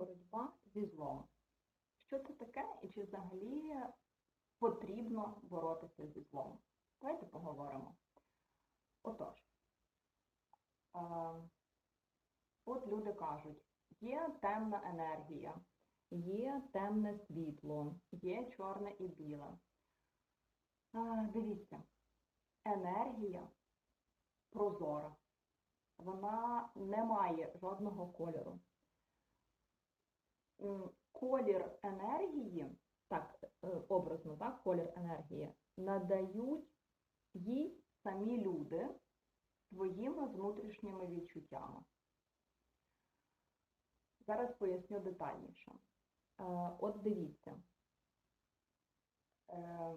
боротьба зі злом. Що це таке і чи взагалі потрібно боротися зі злом? Давайте поговоримо. Отож, е, от люди кажуть, є темна енергія, є темне світло, є чорне і біле. Е, Дивіться, енергія прозора. Вона не має жодного кольору. М, Колір енергії, так, е, образно, так, колір енергії, надають їй самі люди своїми внутрішніми відчуттями. Зараз поясню детальніше. Е, От дивіться. Е,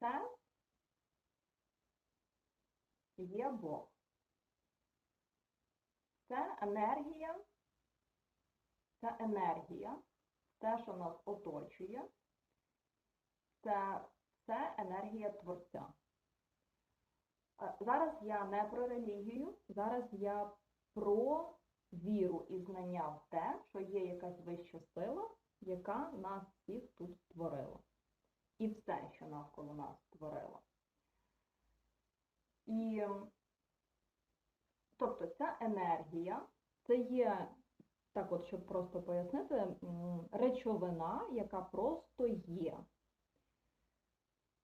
Це є Бог. Це енергія, це енергія, те, що нас оточує, це, це енергія Творця. Е, Зараз я не про релігію, зараз я про віру і знання в те, що є якась вища сила, яка нас всіх тут створила. І все, що навколо нас створила. І тобто ця енергія, це є, так от, щоб просто пояснити, речовина, яка просто є.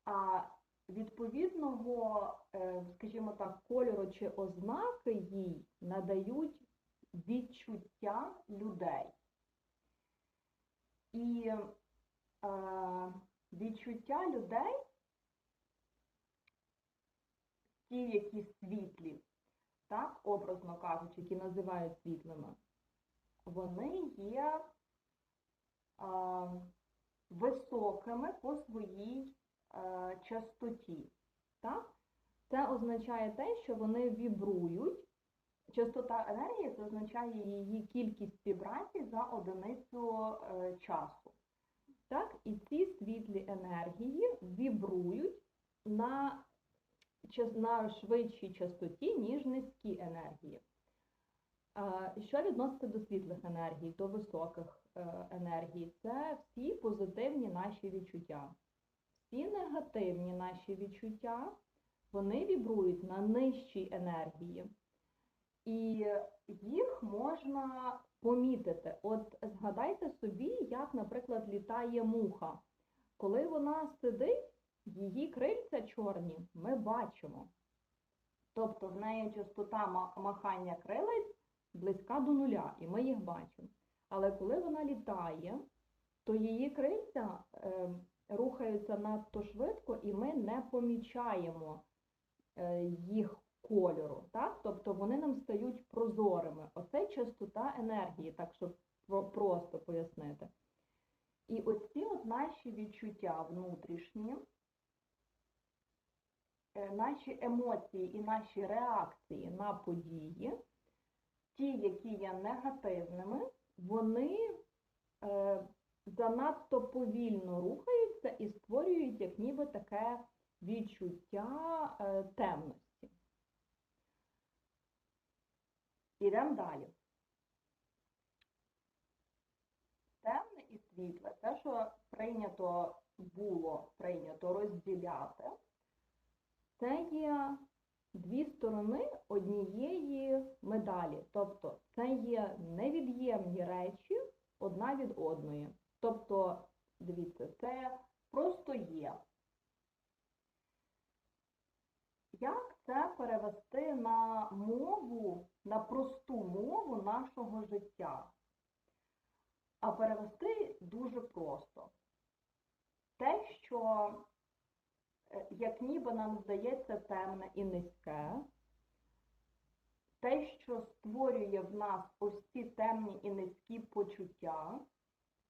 А відповідного, е, скажімо так, кольору чи ознаки їй надають відчуття людей. І е, відчуття людей, ті, які світлі, так, образно кажучи, які називають світлими, вони є а, високими по своїй а, частоті. Так? Це означає те, що вони вібрують. Частота енергії це означає її кількість вібрацій за одиницю е, часу. Так? І ці світлі енергії вібрують на, на швидшій частоті, ніж низькі енергії. Що відноситься до світлих енергій, до високих е, енергій? Це всі позитивні наші відчуття. Всі негативні наші відчуття, вони вібрують на нижчій енергії. І їх можна помітити. От згадайте собі, як, наприклад, літає муха. Коли вона сидить, її крильця чорні ми бачимо. Тобто в неї частота махання крилець близька до нуля, і ми їх бачимо. Але коли вона літає, то її крильця е, рухаються надто швидко, і ми не помічаємо е, їх кольору. Так? Тобто вони нам стають прозорими. Оце частота енергії, так щоб просто пояснити. І оці от наші відчуття внутрішні, наші емоції і наші реакції на події, ті, які є негативними, вони е, занадто повільно рухаються і створюють як ніби таке відчуття е, темності. Ідемо далі. Темне і світле, те, що прийнято було прийнято розділяти, це є дві сторони однієї медалі. Тобто це є невід'ємні речі одна від одної. Тобто, дивіться, це просто є. Як це перевести на мову, на просту мову нашого життя? А перевести дуже просто. Те, що як ніби нам здається темне і низьке, те, що створює в нас ось ці темні і низькі почуття,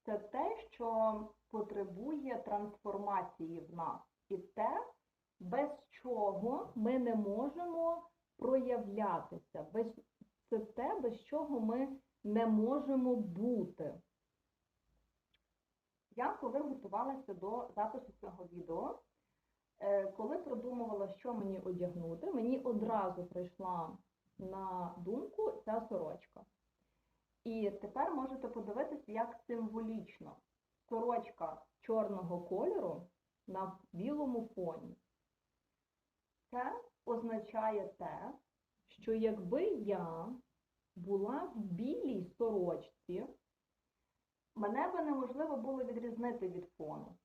це те, що потребує трансформації в нас. І те, без чого ми не можемо проявлятися, це те, без чого ми не можемо бути. Я коли готувалася до запису цього відео, е, коли продумувала, що мені одягнути, мені одразу прийшла на думку ця сорочка. І тепер можете подивитися, як символічно сорочка чорного кольору на білому фоні. Це означає те, що якби я була в білій сорочці, мене би неможливо було відрізнити від фону.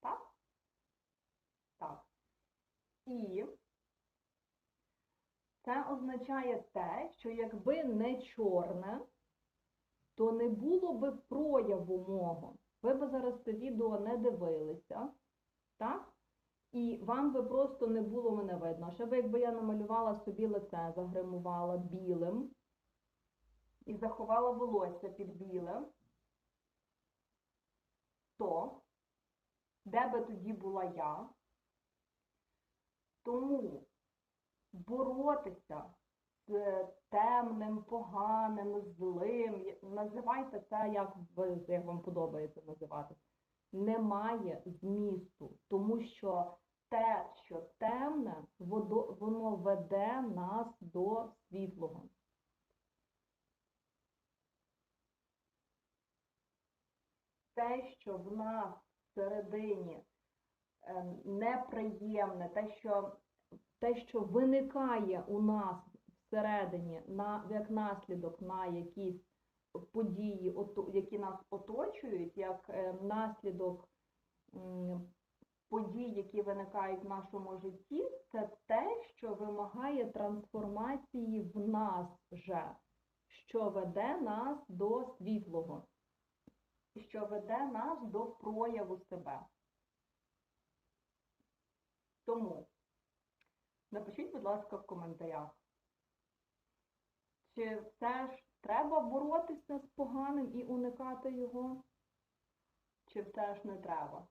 Так? Так. І це означає те, що якби не чорне, то не було би прояву мого. Ви б зараз це відео не дивилися, так? І вам би просто не було мене видно. Ще би якби я намалювала собі лице, загримувала білим і заховала волосся під білим, то де би тоді була я? Тому боротися з темним, поганим, злим, називайте це, як, вам подобається називати, немає змісту, тому що те, що темне, воно веде нас до світлого. Те, що в нас всередині неприємне, те, що те, що виникає у нас всередині на, як наслідок на якісь події, які нас оточують, як е, наслідок подій, які виникають в нашому житті, це те, що вимагає трансформації в нас же, що веде нас до світлого, що веде нас до прояву себе. Тому Напишіть, будь ласка, в коментарях. Чи все ж треба боротися з поганим і уникати його? Чи все ж не треба?